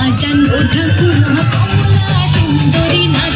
সাজান ও ঠাকুর মহাকমলা সুন্দরী না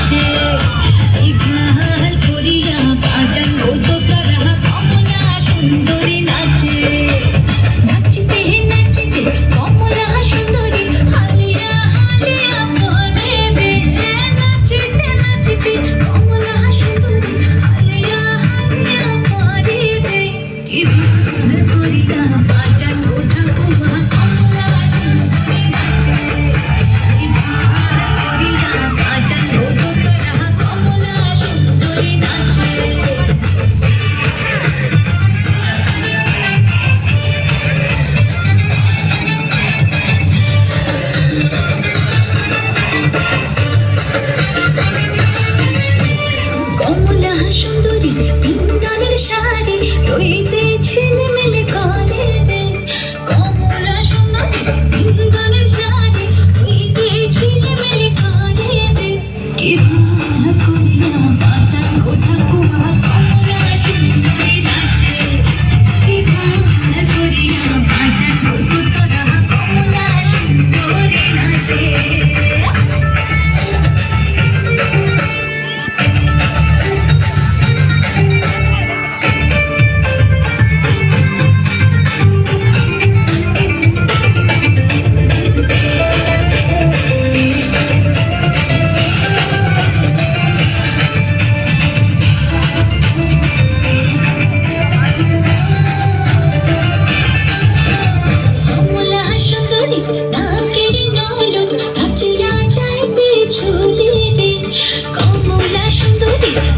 双多点冰。stupid.